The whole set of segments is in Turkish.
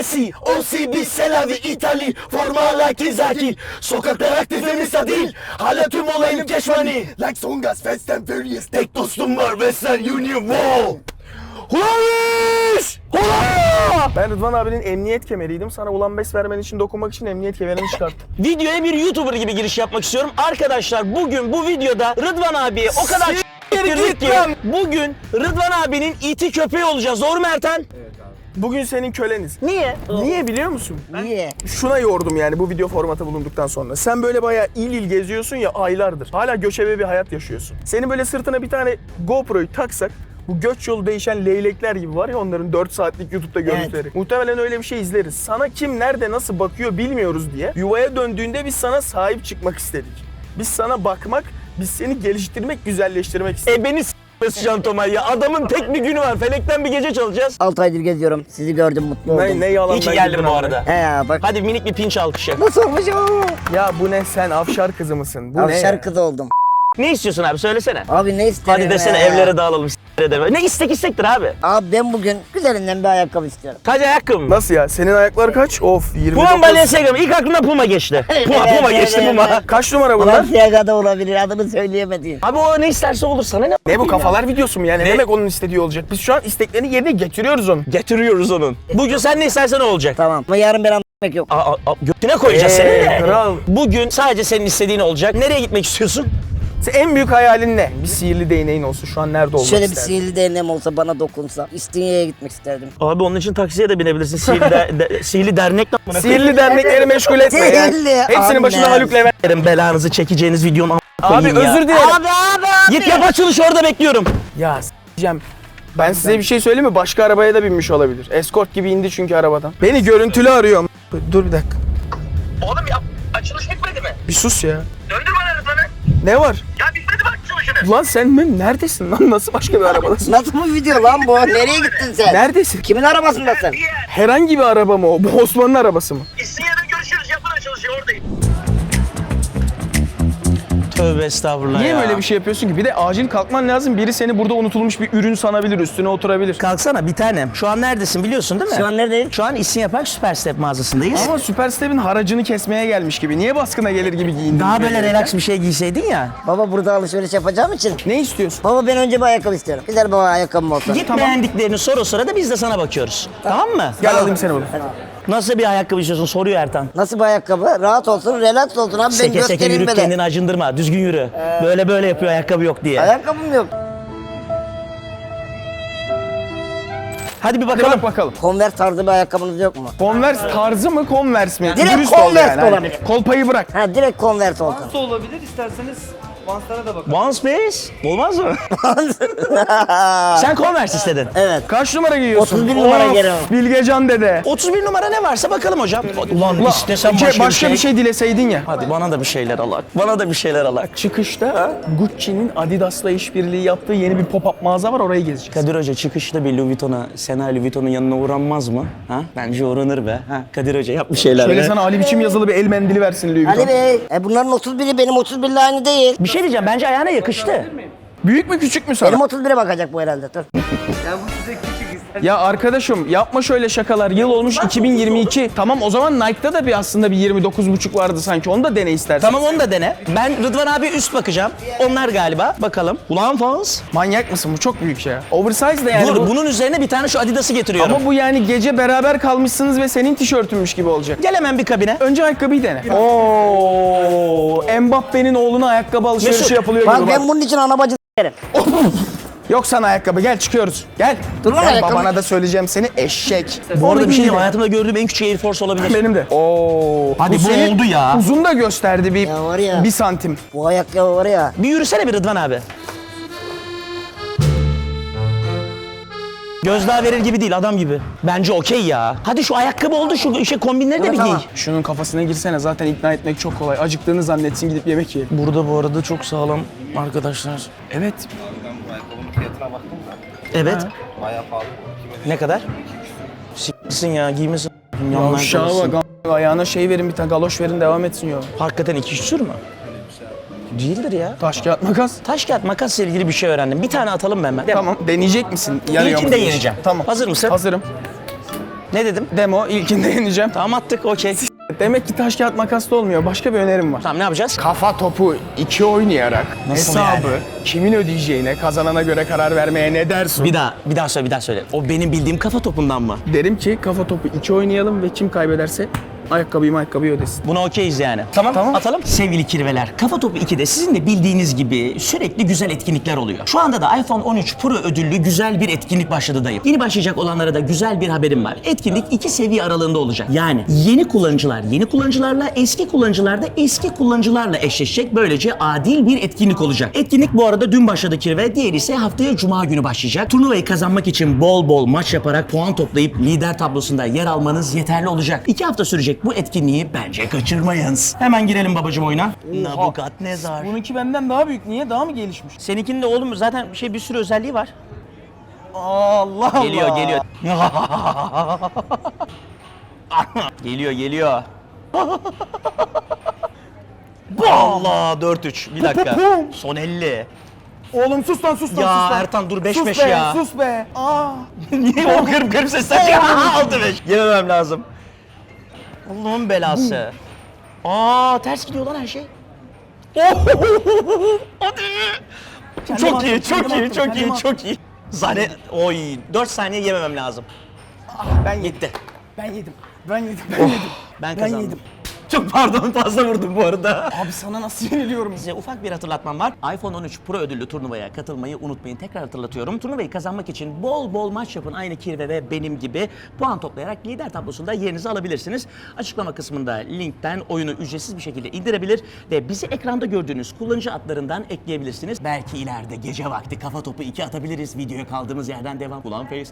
Messi, OCB, Selavi, İtali, forma hala Kizaki. Sokaklar aktif ve Misa değil, hala tüm olayım money. Like Songas, Fast and Furious, tek dostum var Western Union, wow. Hulaş! Hula! Ben Rıdvan abinin emniyet kemeriydim. Sana ulan bes vermen için dokunmak için emniyet kemerini çıkarttım. Videoya bir YouTuber gibi giriş yapmak istiyorum. Arkadaşlar bugün bu videoda Rıdvan abiye o kadar git ki bugün Rıdvan abinin iti köpeği olacağız. Doğru mu Ertan? Bugün senin köleniz. Niye? Niye biliyor musun? Niye? Şuna yordum yani bu video formatı bulunduktan sonra. Sen böyle bayağı il il geziyorsun ya aylardır. Hala göçebe bir hayat yaşıyorsun. Senin böyle sırtına bir tane GoPro'yu taksak bu göç yolu değişen leylekler gibi var ya onların 4 saatlik YouTube'da görüntüleri. Muhtemelen öyle bir şey izleriz. Sana kim nerede nasıl bakıyor bilmiyoruz diye yuvaya döndüğünde biz sana sahip çıkmak istedik. Biz sana bakmak, biz seni geliştirmek, güzelleştirmek istedik. E beni s*** Can Tomay ya. Adamın tek bir günü var. Felekten bir gece çalacağız. 6 aydır geziyorum. Sizi gördüm mutlu oldum. ne, ne yalan İyi ki geldin bu arada. He ya bak. Hadi minik bir pinç alkış yap. Nasıl olmuş o? Ya bu ne sen afşar kızı mısın? Bu ne? Avşar ya? kız oldum. Ne istiyorsun abi söylesene. Abi ne isterim Hadi desene ya? evlere dağılalım. Ne istek istektir abi. Abi ben bugün güzelinden bir ayakkabı istiyorum. Kaç ayakkabı mı? Nasıl ya? Senin ayaklar kaç? Of 29. Puma Balenciaga mı? İlk aklımda Puma geçti. Puma, Evet, Puma geçti evet, Puma. evet. Kaç numara bunlar? Balenciaga'da olabilir adını söyleyemediğin. Abi o ne isterse olur sana ne? Ne bu kafalar videosu mu yani? Ne? Ne demek onun istediği olacak? Biz şu an isteklerini yerine getiriyoruz onu. Getiriyoruz onun. Bugün sen ne istersen o olacak. Tamam ama yarın ben anlamak yok. Aa, aa, aa, götüne koyacağız seni. Ee, de. kral. Bugün sadece senin istediğin olacak. Nereye gitmek istiyorsun? Sen en büyük hayalin ne? Bir sihirli değneğin olsun. Şu an nerede olmak Şöyle bir isterdin? sihirli değneğim olsa bana dokunsa. İstinye'ye gitmek isterdim. Abi onun için taksiye de binebilirsin. Sihirli, de, de- sihirli dernek ne Sihirli dernekleri meşgul etme ya. Sihirli, Hepsinin annem. başına Haluk Levent. Derim belanızı çekeceğiniz videonun Abi koyayım ya. özür dilerim. Abi abi abi. Git yap açılış orada bekliyorum. Ya s**eceğim. Ben size bir şey söyleyeyim mi? Başka arabaya da binmiş olabilir. Escort gibi indi çünkü arabadan. Beni görüntülü arıyor. Dur bir dakika. Oğlum ya açılış bitmedi mi? Bir sus ya. Döndür bana. Ne var? Ya bitmedi mi açılışını? Lan sen mi? Neredesin lan? Nasıl başka bir arabadasın? Nasıl bu video lan bu? Nereye gittin sen? Neredesin? Kimin arabasındasın? Herhangi bir araba mı o? Bu Osman'ın arabası mı? İstinye'de Tövbe estağfurullah Niye ya. böyle bir şey yapıyorsun ki? Bir de acil kalkman lazım. Biri seni burada unutulmuş bir ürün sanabilir, üstüne oturabilir. Kalksana bir tanem. Şu an neredesin biliyorsun değil mi? Şu an neredeyim? Şu an İstinye Park Süper Step mağazasındayız. Ama Superstep'in haracını kesmeye gelmiş gibi. Niye baskına gelir gibi giyindin? Daha böyle relax bir şey giyseydin ya. Baba burada alışveriş yapacağım için. Ne istiyorsun? Baba ben önce bir ayakkabı istiyorum. Güzel baba ayakkabım olsun. Git beğendiklerini sor o sırada biz de sana bakıyoruz. Tamam mı? Gel alayım seni bunu. Nasıl bir ayakkabı istiyorsun soruyor Ertan. Nasıl bir ayakkabı? Rahat olsun, relax olsun abi ben Seke seke göstereyim yürü böyle. kendini acındırma. Düzgün yürü. Böyle böyle yapıyor ayakkabı yok diye. Ayakkabım yok. Hadi bir Hadi bakalım. bak bakalım. Converse tarzı bir ayakkabınız yok mu? Converse tarzı mı Converse mi? Direkt Converse de Hani olabilir. Kolpayı bırak. Ha direkt Converse olsun. da olabilir. İsterseniz Vans'lara da bakın. One Space. Olmaz mı? Sen Converse istedin. evet. Kaç numara giyiyorsun? 31 numara Of, geliyorum. Bilgecan dede. 31 numara ne varsa bakalım hocam. Ulan Ulan, istesem ce- başka, başka bir şey dileseydin ya. Hadi bana da bir şeyler alak. Bana da bir şeyler alak. Çıkışta Gucci'nin Adidas'la işbirliği yaptığı yeni bir pop-up mağaza var oraya gezeceğiz. Kadir Hoca çıkışta bir Louis Vuitton'a, Sena Louis Vuitton'un yanına uğranmaz mı? Ha? Bence uğranır be. Ha? Kadir Hoca yap bir şeyler Şöyle be. sana Ali biçim yazılı bir el mendili versin Louis Vuitton. Ali Bey, e bunların 31'i benim 31'le aynı değil. Bir şey diyeceğim bence ayağına yakıştı. Büyük mü küçük mü sana? Benim 31'e bakacak bu herhalde. Dur. Ya bu size. Ya arkadaşım yapma şöyle şakalar. Yıl olmuş 2022. Tamam o zaman Nike'da da bir aslında bir 29,5 vardı sanki. Onu da dene istersen. Tamam onu da dene. Ben Rıdvan abi üst bakacağım. Onlar galiba. Bakalım. Ulan Fons. Manyak mısın? Bu çok büyük şey. ya. Oversize de yani Dur bu. bunun üzerine bir tane şu Adidas'ı getiriyorum. Ama bu yani gece beraber kalmışsınız ve senin tişörtünmüş gibi olacak. Gel hemen bir kabine. Önce ayakkabıyı dene. Oo, Mbappe'nin oğluna ayakkabı alışverişi Mesut, yapılıyor Bak gibi ben bak. bunun için ana bacı s**erim. Yok sana ayakkabı gel çıkıyoruz. Gel. Dur lan ayakkabı. babana da söyleyeceğim seni eşek. Bu arada bir şey diyeyim. Hayatımda gördüğüm en küçük Air Force olabilir. Benim de. Oo. Hadi bu senin oldu ya. Uzun da gösterdi bir, Ya var ya. bir santim. Bu ayakkabı var ya. Bir yürüsene bir Rıdvan abi. Gözdağı verir gibi değil adam gibi. Bence okey ya. Hadi şu ayakkabı oldu şu şey kombinleri de Evet, bir giy. Şunun kafasına girsene zaten ikna etmek çok kolay. Acıktığını zannetsin gidip yemek yiyelim. Burada bu arada çok sağlam arkadaşlar. Evet. Evet. Ne kadar? S**sin ya giymesin. Aşağı kalırsın. bak ayağına şey verin bir tane galoş verin devam etsin ya. Hakikaten iki küsür mü? Değildir ya. Taş kağıt makas. Taş kağıt makasla ilgili bir şey öğrendim. Bir tane atalım mı hemen? Tamam deneyecek misin? Yanıyor İlkini mu? de yeneceğim. Tamam. Hazır mısın? Hazırım. Ne dedim? Demo ilkinde yeneceğim. Tamam attık okey. Demek ki taş kağıt makasla olmuyor. Başka bir önerim var. Tamam ne yapacağız? Kafa topu iki oynayarak Nasıl hesabı yani? kimin ödeyeceğine kazanana göre karar vermeye ne dersin? Bir daha, bir daha söyle, bir daha söyle. O benim bildiğim kafa topundan mı? Derim ki kafa topu iki oynayalım ve kim kaybederse ayakkabıyı ayakkabıyı ödesin. Buna okeyiz yani. Tamam, Tamam. atalım. Sevgili kirveler, Kafa Topu 2'de sizin de bildiğiniz gibi sürekli güzel etkinlikler oluyor. Şu anda da iPhone 13 Pro ödüllü güzel bir etkinlik başladı dayım. Yeni başlayacak olanlara da güzel bir haberim var. Etkinlik iki seviye aralığında olacak. Yani yeni kullanıcılar yeni kullanıcılarla, eski kullanıcılar da eski kullanıcılarla eşleşecek. Böylece adil bir etkinlik olacak. Etkinlik bu arada dün başladı kirve, diğeri ise haftaya Cuma günü başlayacak. Turnuvayı kazanmak için bol bol maç yaparak puan toplayıp lider tablosunda yer almanız yeterli olacak. İki hafta sürecek bu etkinliği bence kaçırmayınız. Hemen girelim babacım oyuna. Nabukadnezar. Bununki benden daha büyük. Niye? Daha mı gelişmiş? Seninkinin de oğlum zaten şey bir sürü özelliği var. Allah Allah. Geliyor geliyor. geliyor geliyor. Allah 4-3 bir dakika. Son 50. Oğlum sus lan sus lan Ya sus lan. Ertan dur 5-5 sus be, ya. sus be. Aa. Niye o garip garip sesler çıkıyor? 6-5. Yememem lazım. Allah'ın belası. Aa ters gidiyor lan her şey. Hadi. Çok attım, iyi, çok iyi, attım, çok iyi, kendim çok iyi. Zane, oy, 4 saniye yememem lazım. Ben yedim. Gitti. Ben yedim. Ben yedim. Ben yedim. Ben Ben kazandım. yedim. Çok pardon fazla vurdum bu arada. Abi sana nasıl yeniliyorum? Size ufak bir hatırlatmam var. iPhone 13 Pro ödüllü turnuvaya katılmayı unutmayın. Tekrar hatırlatıyorum. Turnuvayı kazanmak için bol bol maç yapın. Aynı Kirve ve benim gibi puan toplayarak lider tablosunda yerinizi alabilirsiniz. Açıklama kısmında linkten oyunu ücretsiz bir şekilde indirebilir ve bizi ekranda gördüğünüz kullanıcı adlarından ekleyebilirsiniz. Belki ileride gece vakti kafa topu 2 atabiliriz. Videoya kaldığımız yerden devam. Ulan face.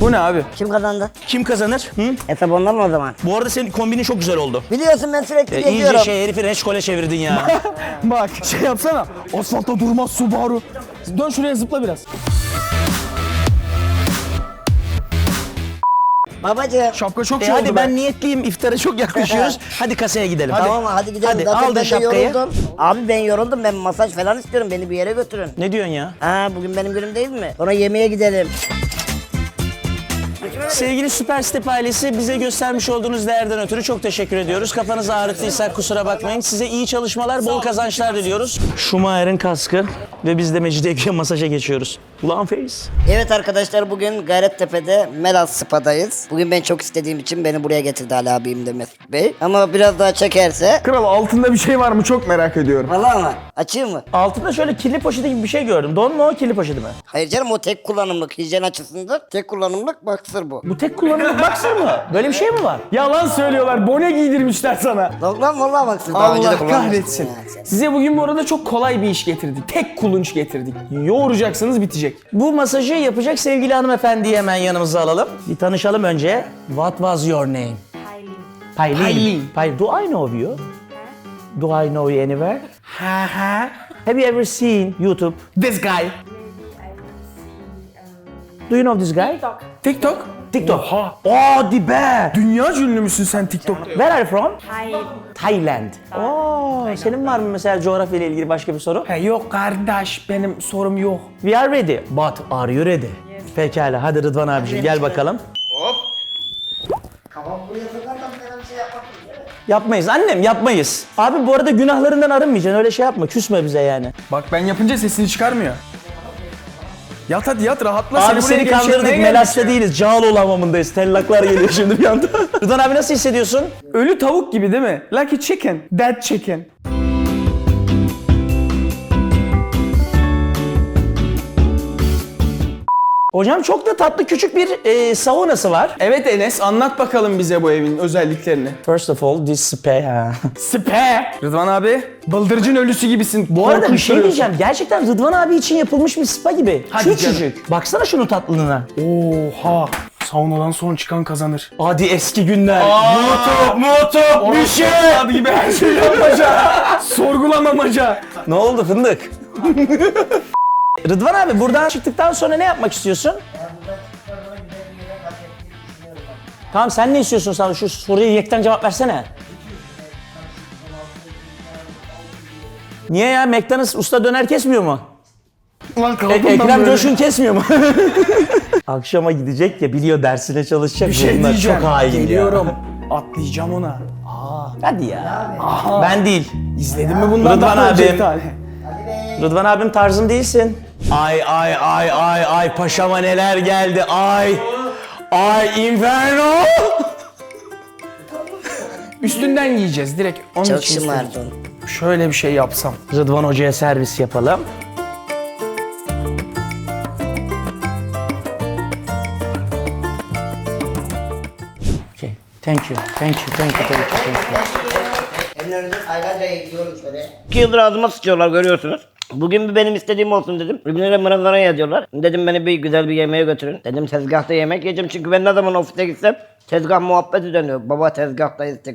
Bu ne abi? Kim kazandı? Kim kazanır? Hı? Hesap ondan mı o zaman? Bu arada senin kombinin çok güzel oldu. Biliyorsun ben sürekli E, geziyorum. iyice şey herifi reçkole çevirdin ya. Bak şey yapsana. Asfaltta durmaz Subaru. Dön şuraya zıpla biraz. Babacığım. Şapka çok E şey hadi oldu ben be. niyetliyim. İftara çok yaklaşıyoruz. hadi kasaya gidelim. Tamam hadi gidelim. Hadi Zaten aldın ben de şapkayı. yoruldum. Abi ben yoruldum. Ben masaj falan istiyorum. Beni bir yere götürün. Ne diyorsun ya? Ha bugün benim günüm değil mi? Sonra yemeğe gidelim. Sevgili Süper Step ailesi bize göstermiş olduğunuz değerden ötürü çok teşekkür ediyoruz. Kafanızı ağrıttıysak kusura bakmayın. Size iyi çalışmalar, bol kazançlar diliyoruz. Schumacher'in kaskı ve biz de Mecidiyeköy masaja geçiyoruz. Ulan face. Evet arkadaşlar bugün Gayrettepe'de Meral Spa'dayız. Bugün ben çok istediğim için beni buraya getirdi Ali abim de Mesut Bey. Ama biraz daha çekerse... Kral altında bir şey var mı çok merak ediyorum. Valla mı? Açayım mı? Altında şöyle kirli poşeti gibi bir şey gördüm. Don mu o kirli poşeti mi? Hayır canım o tek kullanımlık hijyen açısından tek kullanımlık baksır bu. Bu tek kullanımlık baksır mı? Böyle bir şey mi var? Yalan söylüyorlar. Bone giydirmişler sana. Yok lan vallahi baksır daha önce de Allah kullanmıştım. kahretsin. Size bugün bu arada çok kolay bir iş getirdik. Tek kulunç getirdik. Yoğuracaksınız bitecek. Bu masajı yapacak sevgili hanımefendiyi hemen yanımıza alalım. Bir tanışalım önce. What was your name? Paylin. Paylin. Paylin. Do I know you? Do I know you anywhere? Ha ha. Have you ever seen YouTube? This guy. Do you know this guy? TikTok. TikTok. Oha. Hadi be. Dünya ünlü müsün sen TikTok'ta? Where are you from? Thailand. Oo, senin var mı mesela coğrafya ile ilgili başka bir soru? He yok kardeş benim sorum yok. We are ready. But are you ready? Pekala. Hadi Rıdvan abiciğim gel bakalım. Yapmayız annem yapmayız. Abi bu arada günahlarından arınmayacaksın öyle şey yapma küsme bize yani. Bak ben yapınca sesini çıkarmıyor. Yat hadi yat rahatla. Abi seni kandırdık Melas'ta değiliz Cağaloğlu hamamındayız tellaklar geliyor şimdi bir anda. Rıdvan abi nasıl hissediyorsun? Ölü tavuk gibi değil mi? Lucky chicken. Dead chicken. Hocam çok da tatlı küçük bir e, saunası var. Evet Enes anlat bakalım bize bu evin özelliklerini. First of all this spa. Spe. Rıdvan abi bıldırcın ölüsü gibisin. Bu arada bir şey diyeceğim. Gerçekten Rıdvan abi için yapılmış bir spa gibi. Hadi Küçücük. Baksana şunun tatlılığına. Oha. Saunadan son çıkan kazanır. Hadi eski günler. YouTube, YouTube, bir şey. Hadi gibi her şey yapmaca. Sorgulamamaca. Ne oldu fındık? Rıdvan abi buradan çıktıktan sonra ne yapmak istiyorsun? Tamam sen ne istiyorsun sen şu soruya yekten cevap versene. Niye ya McDonald's usta döner kesmiyor mu? E- Ekrem. Coşkun kesmiyor mu? Akşama gidecek ya biliyor dersine çalışacak. Bir şey Bunlar diyeceğim. Çok hain ya. Geliyorum. Atlayacağım ona. Hadi ya. Ben değil. İzledin mi bundan Rıdvan daha abim. Rıdvan abim tarzım değilsin. Ay ay ay ay ay paşama neler geldi ay. Ay inferno. Üstünden yiyeceğiz direkt. Onun Çok için şımardın. Şöyle bir şey yapsam. Rıdvan hocaya servis yapalım. Okay. Thank you. Thank you. Thank you. Thank you. Thank you. Ellerinizi aylarca yiyorum şöyle. İki yıldır ağzıma sıçıyorlar görüyorsunuz. Bugün bir benim istediğim olsun dedim. Birbirine mırıldanı yazıyorlar. Dedim beni bir güzel bir yemeğe götürün. Dedim tezgahta yemek yiyeceğim çünkü ben ne zaman ofise gitsem tezgah muhabbeti dönüyor. Baba tezgahtayız. Te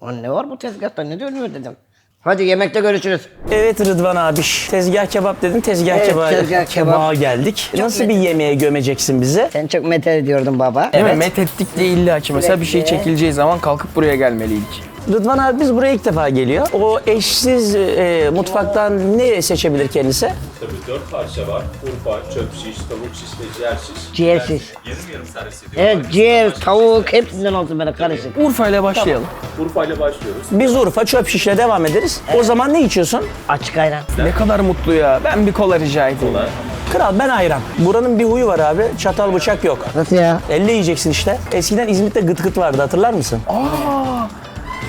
Ulan ne var bu tezgahta ne dönüyor dedim. Hadi yemekte görüşürüz. Evet Rıdvan abi. Tezgah kebap dedin. Tezgah Evet, kebap. tezgah kebap. kebağa geldik. Nasıl bir yemeğe gömeceksin bizi? Sen çok met ediyordun baba. Mi? Evet. Met ettik de illa ki mesela bir şey çekileceği zaman kalkıp buraya gelmeliydik. Rıdvan abi biz buraya ilk defa geliyor. O eşsiz e, mutfaktan ne seçebilir kendisi? Tabii dört parça var. Urfa, çöp şiş, tavuk şiş ve ciğer şiş. Ciğersiz. Yarım yarım servis ediyor. Evet ciğer, tavuk hepsinden olsun böyle karışık. Urfa ile başlayalım. Urfa ile başlıyoruz. Biz Urfa çöp şişle devam ederiz. O zaman ne içiyorsun? Açık ayran. Ne kadar mutlu ya. Ben bir kola rica edeyim. Kral ben ayran. Buranın bir huyu var abi. Çatal bıçak yok. Nasıl ya? Elle yiyeceksin işte. Eskiden İzmit'te gıt gıt vardı hatırlar mısın?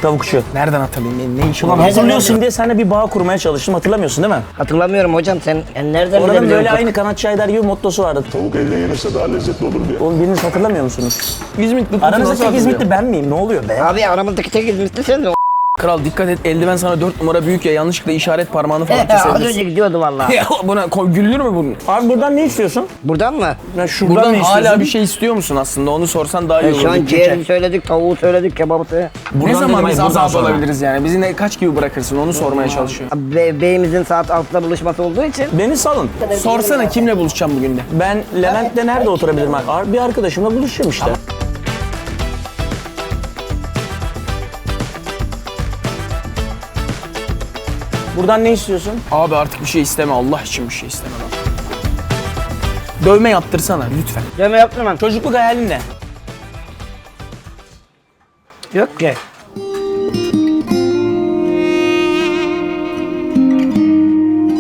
Tavukçu. Nereden hatırlayayım? Ne, ne iş Ulan hatırlıyorsun diye seninle bir bağ kurmaya çalıştım. Hatırlamıyorsun değil mi? Hatırlamıyorum hocam sen yani nereden Oranın böyle aynı kanat çaydar gibi mottosu vardı. Tavuk elle yenirse daha lezzetli olur diye. Oğlum biriniz hatırlamıyor musunuz? İzmit lütfen Aranızda tek? İzmitli ben miyim? Ne oluyor be? Abi aramızdaki tek İzmitli sen de. Kral dikkat et eldiven sana 4 numara büyük ya yanlışlıkla işaret parmağını falan Az kesebilirsin. önce gidiyordu valla. Ya buna koy, gülünür mü bunun? Abi buradan ne istiyorsun? Buradan mı? Ya şuradan Buradan ne istiyorsun? hala bir şey istiyor musun aslında? Onu sorsan daha iyi olur. şu an Bir ciğeri geçer. söyledik, tavuğu söyledik, kebabı söyledik. Ne Buradan zaman dedim, biz hayır, buradan azat sonra. olabiliriz yani? Bizi ne, kaç gibi bırakırsın onu sormaya çalışıyor. Be beyimizin saat 6'da buluşması olduğu için Beni salın. Sorsana kimle buluşacağım bugün de? Ben Levent'le nerede oturabilirim? Ar- Bir arkadaşımla buluşacağım işte. Buradan ne istiyorsun? Abi artık bir şey isteme Allah için bir şey isteme lan. Dövme yaptırsana lütfen. dövme yaptırmam. Çocukluk hayalin ne? Yok ki.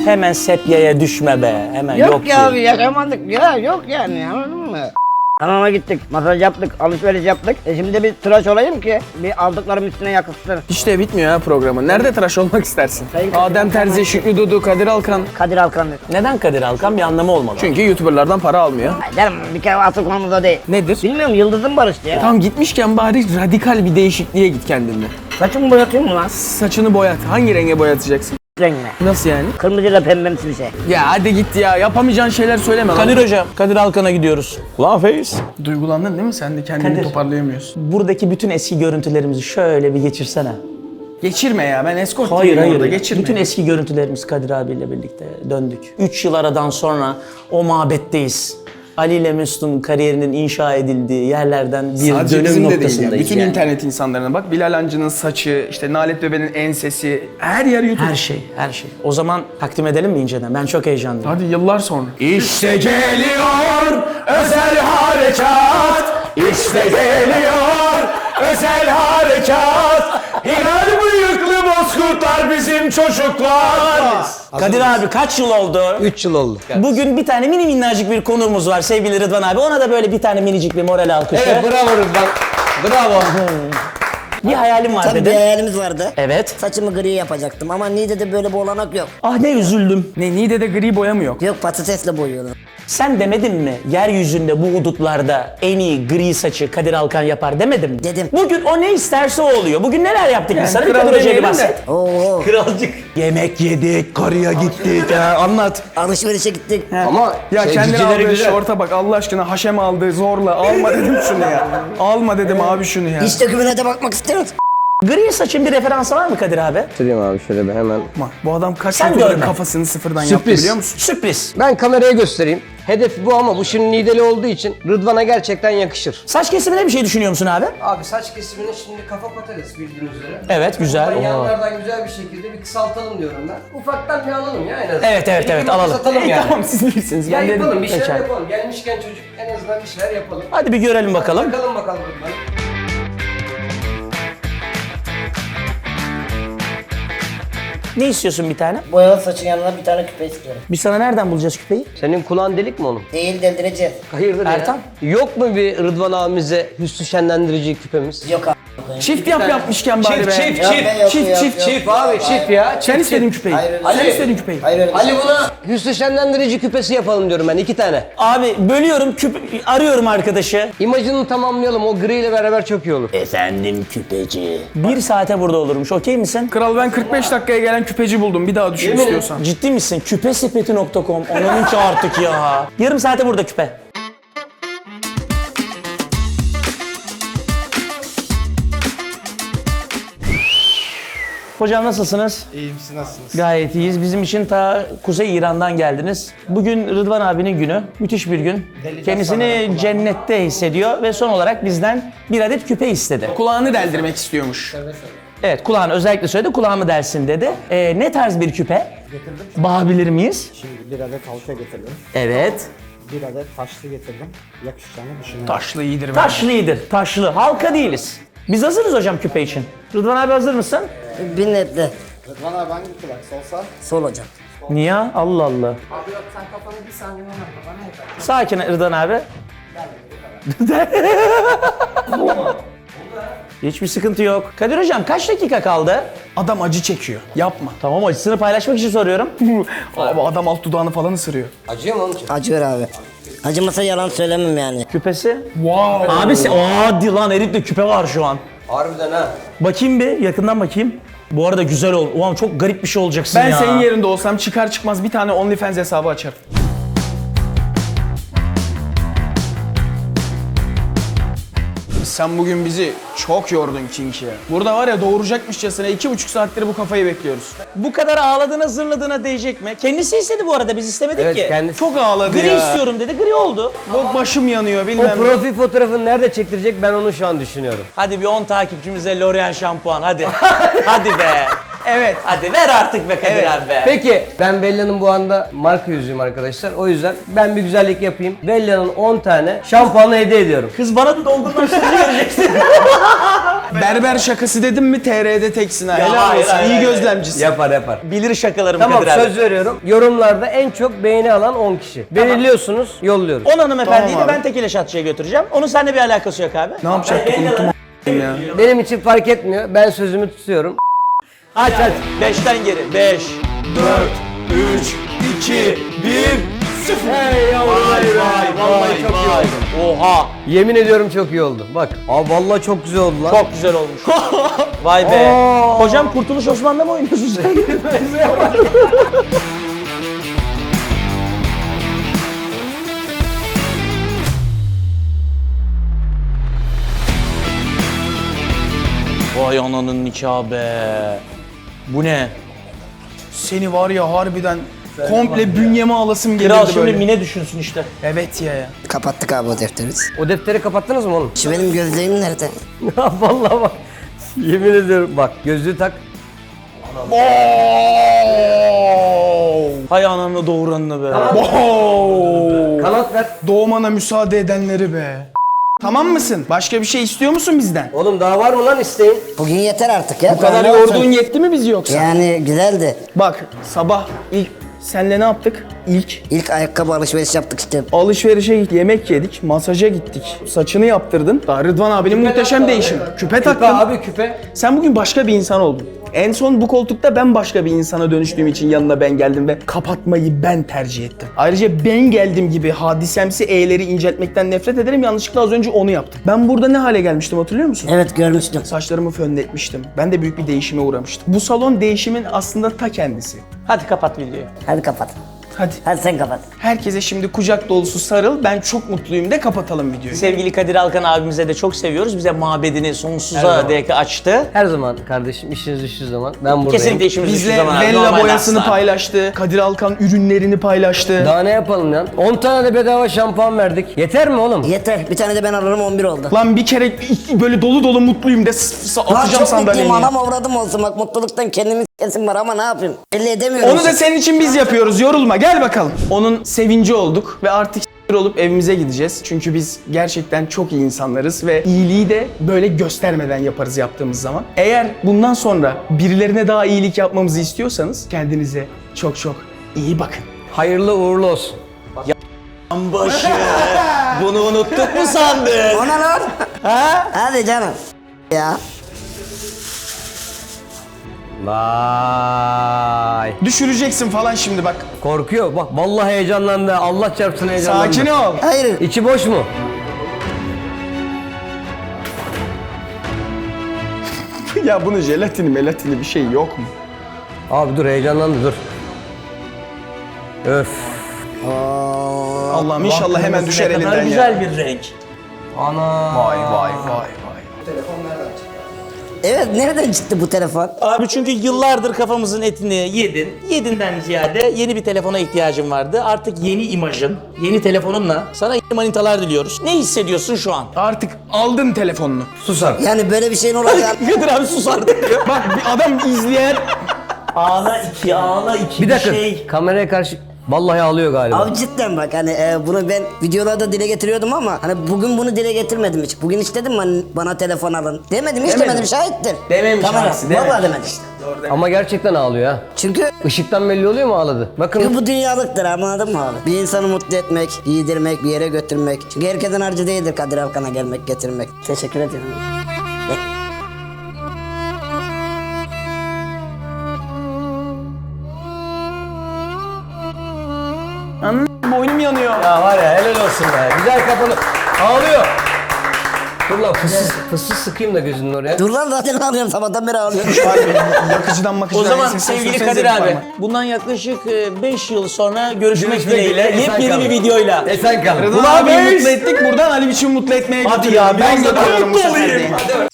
Hemen sepyaya düşme be. Hemen yok, Yok, ki. ya abi yaşamadık ya yok yani anladın mı? Hamama gittik, masaj yaptık, alışveriş yaptık. E şimdi bir tıraş olayım ki bir aldıklarım üstüne yakışsın. İşte bitmiyor ha programı. Nerede tıraş olmak istersin? Sayın Kadir Adem Alkan. Terzi, Şükrü Dudu, Kadir Alkan. Kadir Alkan. Neden Kadir Alkan? Bir anlamı olmalı. Çünkü YouTuber'lardan para almıyor. Ay Canım bir kere asıl konumuz o değil. Nedir? Bilmiyorum Yıldız'ın barıştı ya. Tam gitmişken bari radikal bir değişikliğe git kendinde. Saçımı boyatayım mı lan? Saçını boyat. Hangi renge boyatacaksın? Rengine. Nasıl yani? Kırmızıyla pembemsi bir şey. Ya hadi git ya. Yapamayacağın şeyler söyleme lan. Kadir Hocam, Kadir Alkan'a gidiyoruz. Ulan Feyiz. Duygulandın değil mi? Sen de kendini Kadir. toparlayamıyorsun. Buradaki bütün eski görüntülerimizi şöyle bir geçirsene. Geçirme ya. Ben escort Hayır değilim hayır. orada. Geçirme. Bütün eski görüntülerimiz Kadir abiyle birlikte döndük. 3 yıl aradan sonra o mabetteyiz. Ali ile Mesut'un kariyerinin inşa edildiği yerlerden bir Sadece dönüm bizim de değil ya. noktasındayız. Bütün yani. internet insanlarına bak. Bilal Hancı'nın saçı, işte Nalet Bebe'nin ensesi. Her yer YouTube. Her şey, her şey. O zaman takdim edelim mi inceden? Ben çok heyecanlıyım. Hadi yıllar sonra. İşte geliyor özel harekat. İşte geliyor özel harekat. Hilal bozkurtlar bizim çocuklar. Kadir abi kaç yıl oldu? 3 yıl oldu. Bugün bir tane mini minnacık bir konuğumuz var sevgili Rıdvan abi. Ona da böyle bir tane minicik bir moral alkışı. Evet bravo Rıdvan. Bravo. Bir hayalim var Tabii bir dedim. hayalimiz vardı. Evet. Saçımı gri yapacaktım ama Niğde'de böyle bir olanak yok. Ah ne üzüldüm. Ne Niğde'de gri boya mı yok? Yok patatesle boyuyorlar. Sen demedin mi yeryüzünde bu hudutlarda en iyi gri saçı Kadir Alkan yapar demedin mi? Dedim. Bugün o ne isterse o oluyor. Bugün neler yaptık biz sana kral Kadir de. bahset. Oo, Kralcık. Yemek yedik, karıya gittik. Ya anlat. alışverişe gittik. Ama Ya şey, kendine aldığı güzel. şorta bak Allah aşkına haşem aldı zorla. Alma dedim şunu ya. Alma dedim abi şunu ya. İş dökümüne de bakmak misin? Gri saçın bir referansı var mı Kadir abi? Bitireyim abi şöyle bir hemen. Bak, Bu adam kaç Sen YouTuber'ın görme. kafasını sıfırdan yaptı Sürpriz. biliyor musun? Sürpriz. Ben kameraya göstereyim. Hedef bu ama bu şimdi nideli olduğu için Rıdvan'a gerçekten yakışır. Saç kesimine bir şey düşünüyor musun abi? Abi saç kesimini şimdi kafa patarız bildiğiniz üzere. Evet güzel. Ben yanlardan güzel bir şekilde bir kısaltalım diyorum ben. Ufaktan bir alalım ya en azından. Evet, evet, Bir evet, iki alalım. Satalım E, yani. tamam siz bilirsiniz. Ya Ben dedim, yapalım bir şeyler pekala. yapalım. Gelmişken çocuk en azından bir şeyler yapalım. Hadi bir görelim bakalım. Bakalım bakalım Rıdvan. Ne istiyorsun bir tane? Boyalı saçın yanına bir tane küpe istiyorum. Biz sana nereden bulacağız küpeyi? Senin kulağın delik mi oğlum? Değil deldireceğiz. Hayırdır Ertan? ya? Yok mu bir Rıdvan abimize hüsnü şenlendirici küpemiz? Yok abi. Çift yap yapmışken bari be. çift, Yok be, yok, çift, yok, çift, yok. Çift abi çift ya. Sen istedin küpeyi. Hayır, Sen istedin küpeyi. Hayır öyle. Ali buna hüsnü şenlendirici küpesi yapalım diyorum ben iki tane. Abi bölüyorum küp arıyorum arkadaşı. İmajını tamamlayalım o gri ile beraber çok iyi olur. Efendim küpeci. Bir saate burada olurmuş okey misin? Kral ben 45 dakikaya gelen küpeci buldum. Bir daha düşün istiyorsan. Ciddi misin? Küpesepeti.com. Onun ki artık ya. Yarım saate burada küpe. Hocam nasılsınız? İyiyim siz nasılsınız? Gayet iyiyiz. Bizim için ta Kuzey İran'dan geldiniz. Bugün Rıdvan abinin günü. Müthiş bir gün. Kendisini cennette hissediyor ve son olarak bizden bir adet küpe istedi. Kulağını deldirmek istiyormuş. Evet kulağını özellikle söyledi. Kulağımı dersin dedi. Ee, ne tarz bir küpe? Getirdim. Bağabilir miyiz? Şimdi bir adet halka getirdim. Evet. Bir adet taşlı getirdim. Yakışacağını düşünüyorum. Taşlı iyidir be. Taşlı iyidir. Taşlı. Halka değiliz. Biz hazırız hocam küpe için. Rıdvan abi hazır mısın? Bin netli. Rıdvan abi hangi kulak solsa? Sol hocam. Niye? Allah Allah. Abi yok sen kafanı bir saniye ona kafana yeter. Sakin Rıdvan abi. Hiçbir sıkıntı yok. Kadir hocam kaç dakika kaldı? Adam acı çekiyor. Yapma. Tamam acısını paylaşmak için soruyorum. Abi adam alt dudağını falan ısırıyor. Acıyor mu onun için? Acıyor abi. Acımasa yalan söylemem yani. Küpesi. Wow. Abi sen... Aa di lan herifte küpe var şu an. Harbiden ha. Bakayım bir yakından bakayım. Bu arada güzel ol. Ulan çok garip bir şey olacaksın Ben ya. senin yerinde olsam çıkar çıkmaz bir tane OnlyFans hesabı açarım. Sen bugün bizi çok yordun King ya. Burada var ya doğuracakmışçasına iki buçuk saattir bu kafayı bekliyoruz. Bu kadar ağladığına zırladığına değecek mi? Kendisi istedi bu arada biz istemedik Evet ki. kendisi. Çok ağladı Gri ya. istiyorum dedi gri oldu. Bak başım yanıyor O bilmem ne. profil fotoğrafını nerede çektirecek ben onu şu an düşünüyorum. Hadi bir 10 takipçimize L'Oreal şampuan hadi. hadi be. Evet. Hadi ver artık be Kadir abi be. Peki ben Bella'nın bu anda marka yüzüyüm arkadaşlar. O yüzden ben bir güzellik yapayım. Bella'nın 10 tane şampuanı hediye ediyorum. Kız bana da dolgunlaştırıcı göreceksin. Berber şakası dedim mi TR'de teksin ha. Ya Helal hayır, olsun. hayır, İyi hayır. gözlemcisin. Yapar yapar. Bilir şakalarım Tamam Kadir abi. söz veriyorum. Yorumlarda en çok beğeni alan 10 kişi. Belirliyorsunuz, yolluyoruz. 10 hanımefendiyi Tamam de abi. ben tekile şatçıya götüreceğim. Onun seninle bir alakası yok abi. Ne yapacaktık unuttum a**ayım ya. Benim için fark etmiyor. Ben sözümü tutuyorum. Aç aç. 5'ten geri. 5, 4, 3, 2, 1, 0. Hey yavrum. Vay vay Vallahi çok iyi oldu. Oha. Yemin ediyorum çok iyi oldu. Bak. Aa vallahi çok güzel oldu lan. Çok güzel olmuş. Vay be. Hocam Kurtuluş Osman'da mı oynuyorsun sen? Vay ananın nikahı be. Bu ne? Seni var ya harbiden komple bünyeme alasım gelirdi Kral şimdi böyle. Mine düşünsün işte. Evet ya ya. Kapattık abi o defteri. O defteri kapattınız mı oğlum? Şu benim gözlüğüm nerede? vallahi bak. Yemin ediyorum bak gözlüğü tak. Hay ananı doğuranını be. Kanat ver. Doğmana müsaade edenleri be. Tamam mısın? Başka bir şey istiyor musun bizden? Oğlum daha var mı lan isteğin? Bugün yeter artık ya. Bu kadar yorduğun yetti mi bizi yoksa? Yani güzeldi. Bak sabah ilk senle ne yaptık? İlk İlk ayakkabı alışveriş yaptık işte. alışverişe gittik, yemek yedik, masaja gittik. Saçını yaptırdın. Daha Rıdvan abinin muhteşem değişim. Küpe taktın. Küpe abi küpe. Sen bugün başka bir insan oldun. En son bu koltukta ben başka bir insana dönüştüğüm için yanına ben geldim ve kapatmayı ben tercih ettim. Ayrıca ben geldim gibi hadisemsi E'leri inceltmekten nefret ederim. Yanlışlıkla az önce onu yaptım. Ben burada ne hale gelmiştim hatırlıyor musun? Evet görmüştüm. Saçlarımı fönletmiştim. Ben de büyük bir değişime uğramıştım. Bu salon değişimin aslında ta kendisi. Hadi kapat videoyu. Hadi kapat. Hadi. Hadi sen kapat. Herkese şimdi kucak dolusu sarıl. Ben çok mutluyum de kapatalım videoyu. Sevgili Kadir Alkan abimize de çok seviyoruz. Bize mabedini sonsuza dek açtı. Her zaman kardeşim işiniz düştüğü zaman ben buradayım. Kesinlikle işimiz düştüğü Bizle zaman Vella normalde boyasını paylaştı. Kadir Alkan ürünlerini paylaştı. Daha ne yapalım lan? 10 tane de bedava şampuan verdik. Yeter mi oğlum? Yeter. Bir tane de ben alırım 11 oldu. Lan bir kere böyle dolu dolu mutluyum de s- s- Lan atacağım çok mutluyum anam avradım olsun bak mutluluktan kendimi kesim var ama ne yapayım? Belli edemiyorum. Onu da senin için biz yapıyoruz. Yorulma. Gel bakalım. Onun sevinci olduk ve artık olup evimize gideceğiz. Çünkü biz gerçekten çok iyi insanlarız ve iyiliği de böyle göstermeden yaparız yaptığımız zaman. Eğer bundan sonra birilerine daha iyilik yapmamızı istiyorsanız kendinize çok çok iyi bakın. Hayırlı uğurlu olsun. Başı. Bunu unuttuk mu sandın? O ne lan? ha? Hadi canım. Ya. Vay. Düşüreceksin falan şimdi bak. Korkuyor. Bak vallahi heyecanlandı. Allah çarpsın heyecanlandı. Sakin ol. Hayır. İçi boş mu? ya bunun jelatini melatini bir şey yok mu? Abi dur heyecanlandı dur. Öf. Allah'ım inşallah hemen düşer Ne kadar elinden ya. güzel bir renk. Ana. Vay vay vay vay. Evet nereden çıktı bu telefon? Abi çünkü yıllardır kafamızın etini yedin. Yedinden ziyade yeni bir telefona ihtiyacım vardı. Artık yeni imajın, yeni telefonunla sana yeni manitalar diliyoruz. Ne hissediyorsun şu an? Artık aldın telefonunu. Sus artık. Yani böyle bir şeyin olacağını... Kadir abi susar diyor. Bak bir adam izleyen ağla iki, ağla iki Bir dakika. şey. Kameraya karşı vallahi ağlıyor galiba. Abi cidden bak hani e, bunu ben videolarda dile getiriyordum ama hani bugün bunu dile getirmedim hiç. Bugün hiç dedim bana, bana telefon alın. Demedim hiç Demedim. demedim şahittir. Dememiş Kamera. abisi, dememiş. Vallahi demedi işte. Ama gerçekten ağlıyor ha. Çünkü Işıktan belli oluyor mu ağladı? Bakın. bu dünyalıktır anladın mı abi? Bir insanı mutlu etmek, giydirmek, bir yere götürmek. Çünkü herkesin harcı değildir Kadir Alkan'a gelmek, getirmek. Teşekkür ederim. Boynum yanıyor. Ya var ya helal olsun be. Güzel kafanı. Ağlıyor. Dur lan fısız, fısız sıkayım da gözünün oraya. Dur lan zaten ağlıyorum sabahtan beri ağlıyorum. Yakıcıdan makıcıdan O zaman sevgili Kadir abi, bundan yaklaşık 5 yıl sonra görüşmek, Görüşmek dileğiyle yepyeni kalın. bir videoyla. Esen kal. Rıdvan abiyi mutlu ettik buradan Ali biçim mutlu etmeye Hadi ya, Ben bu mutlu olayım. de. Hadi